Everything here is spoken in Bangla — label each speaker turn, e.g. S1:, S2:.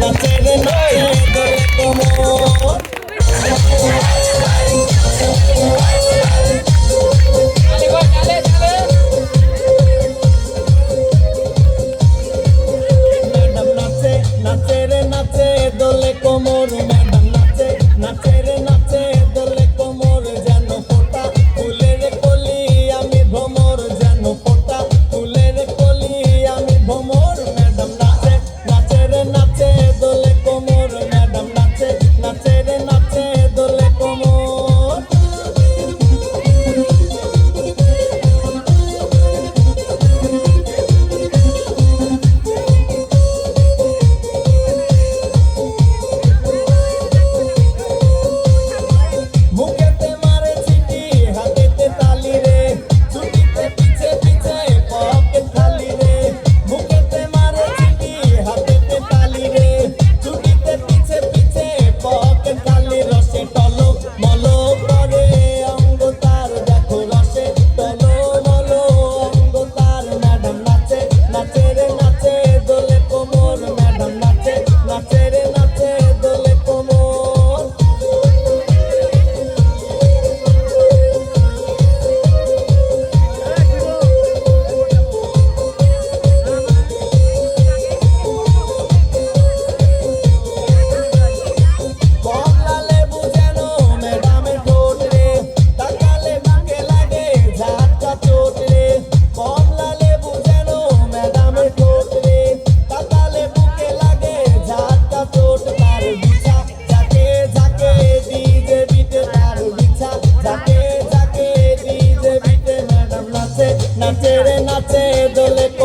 S1: নাচে রে নাচে যাকে নাচে নাচে রে